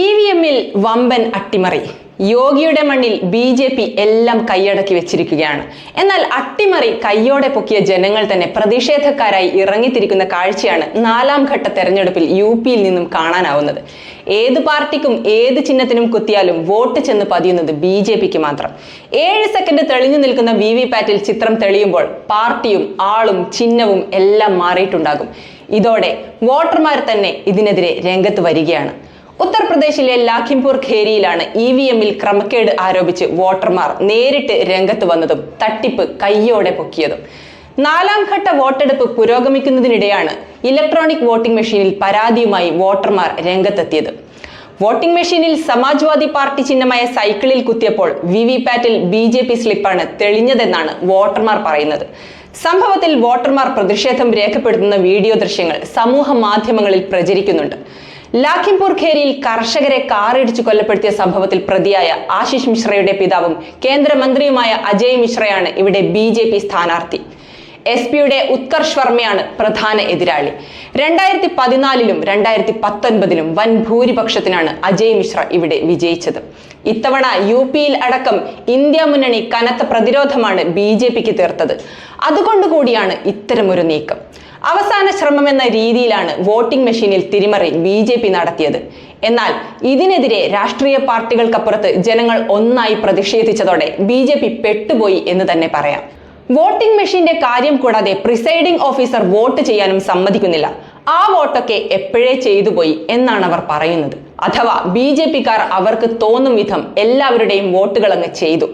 E V എമ്മിൽ വമ്പൻ അട്ടിമറി. യോഗിയുടെ മണ്ണിൽ ബി ജെ പി എല്ലാം കൈയടക്കി വെച്ചിരിക്കുകയാണ്. എന്നാൽ അട്ടിമറി കയ്യോടെ പൊക്കിയ ജനങ്ങൾ തന്നെ പ്രതിഷേധക്കാരായി ഇറങ്ങിത്തിരിക്കുന്ന കാഴ്ചയാണ് നാലാം ഘട്ട തെരഞ്ഞെടുപ്പിൽ യു പിയിൽ നിന്നും കാണാനാവുന്നത്. ഏത് പാർട്ടിക്കും ഏത് ചിഹ്നത്തിനും കുത്തിയാലും വോട്ട് ചെന്ന് പതിയുന്നത് ബി ജെ പിക്ക് മാത്രം. ഏഴ് സെക്കൻഡ് തെളിഞ്ഞു നിൽക്കുന്ന വി വി പാറ്റിൽ ചിത്രം തെളിയുമ്പോൾ പാർട്ടിയും ആളും ചിഹ്നവും എല്ലാം മാറിയിട്ടുണ്ടാകും. ഇതോടെ വോട്ടർമാർ തന്നെ ഇതിനെതിരെ രംഗത്ത് വരികയാണ്. ഉത്തർപ്രദേശിലെ ലാഖിംപൂർ ഖേരിയിലാണ് ഇ വി എമ്മിൽ ക്രമക്കേട് ആരോപിച്ച് വോട്ടർമാർ നേരിട്ട് രംഗത്ത് വന്നതും തട്ടിപ്പ് കയ്യോടെ പൊക്കിയതും. നാലാം ഘട്ട വോട്ടെടുപ്പ് പുരോഗമിക്കുന്നതിനിടെയാണ് ഇലക്ട്രോണിക് വോട്ടിംഗ് മെഷീനിൽ പരാതിയുമായി വോട്ടർമാർ രംഗത്തെത്തിയത്. വോട്ടിംഗ് മെഷീനിൽ സമാജ്വാദി പാർട്ടി ചിഹ്നമായ സൈക്കിളിൽ കുത്തിയപ്പോൾ വി വി പാറ്റിൽ ബി ജെ പി സ്ലിപ്പാണ് തെളിഞ്ഞതെന്നാണ് വോട്ടർമാർ പറയുന്നത്. സംഭവത്തിൽ വോട്ടർമാർ പ്രതിഷേധം രേഖപ്പെടുത്തുന്ന വീഡിയോ ദൃശ്യങ്ങൾ സമൂഹ മാധ്യമങ്ങളിൽ പ്രചരിക്കുന്നുണ്ട്. ലാഖിംപൂർ ഖേരിയിൽ കർഷകരെ കാറിടിച്ചു കൊല്ലപ്പെടുത്തിയ സംഭവത്തിൽ പ്രതിയായ ആശിഷ് മിശ്രയുടെ പിതാവും കേന്ദ്രമന്ത്രിയുമായ അജയ് മിശ്രയാണ് ഇവിടെ ബി ജെ പി സ്ഥാനാർത്ഥി. എസ് പിയുടെ ഉത്കർഷ് വർമ്മയാണ് പ്രധാന എതിരാളി. രണ്ടായിരത്തി പതിനാലിലും രണ്ടായിരത്തി പത്തൊൻപതിലും വൻ ഭൂരിപക്ഷത്തിനാണ് അജയ് മിശ്ര ഇവിടെ വിജയിച്ചത്. ഇത്തവണ യു പിയിൽ അടക്കം ഇന്ത്യ മുന്നണി കനത്ത പ്രതിരോധമാണ് ബി ജെ പിക്ക് തീർത്തത്. അതുകൊണ്ടുകൂടിയാണ് ഇത്തരമൊരു നീക്കം. അവസാന ശ്രമം എന്ന രീതിയിലാണ് വോട്ടിംഗ് മെഷീനിൽ തിരിമറി ബി ജെ പി നടത്തിയത്. എന്നാൽ ഇതിനെതിരെ രാഷ്ട്രീയ പാർട്ടികൾക്കപ്പുറത്ത് ജനങ്ങൾ ഒന്നായി പ്രതിഷേധിച്ചതോടെ ബി ജെ പി പെട്ടുപോയി എന്ന് തന്നെ പറയാം. വോട്ടിംഗ് മെഷീന്റെ കാര്യം കൂടാതെ പ്രിസൈഡിംഗ് ഓഫീസർ വോട്ട് ചെയ്യാനും സമ്മതിക്കുന്നില്ല. ആ വോട്ടൊക്കെ എപ്പോഴേ ചെയ്തു പോയി എന്നാണ് അവർ പറയുന്നത്. അഥവാ ബി ജെ പിക്കാർ അവർക്ക് തോന്നും വിധം എല്ലാവരുടെയും വോട്ടുകൾ അങ്ങ് ചെയ്തു.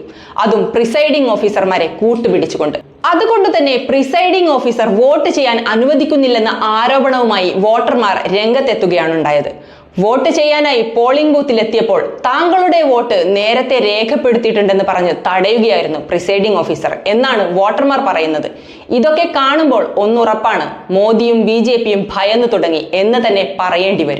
അതും പ്രിസൈഡിംഗ് ഓഫീസർമാരെ കൂട്ടുപിടിച്ചുകൊണ്ട്. അതുകൊണ്ട് തന്നെ പ്രിസൈഡിംഗ് ഓഫീസർ വോട്ട് ചെയ്യാൻ അനുവദിക്കുന്നില്ലെന്ന ആരോപണവുമായി വോട്ടർമാർ രംഗത്തെത്തുകയാണ് ഉണ്ടായത്. വോട്ട് ചെയ്യാനായി പോളിംഗ് ബൂത്തിലെത്തിയപ്പോൾ താങ്കളുടെ വോട്ട് നേരത്തെ രേഖപ്പെടുത്തിയിട്ടുണ്ടെന്ന് പറഞ്ഞ് തടയുകയായിരുന്നു പ്രിസൈഡിംഗ് ഓഫീസർ എന്നാണ് വോട്ടർമാർ പറയുന്നത്. ഇതൊക്കെ കാണുമ്പോൾ ഒന്നുറപ്പാണ് മോദിയും ബി ഭയന്നു തുടങ്ങി എന്ന് തന്നെ പറയേണ്ടി വരും.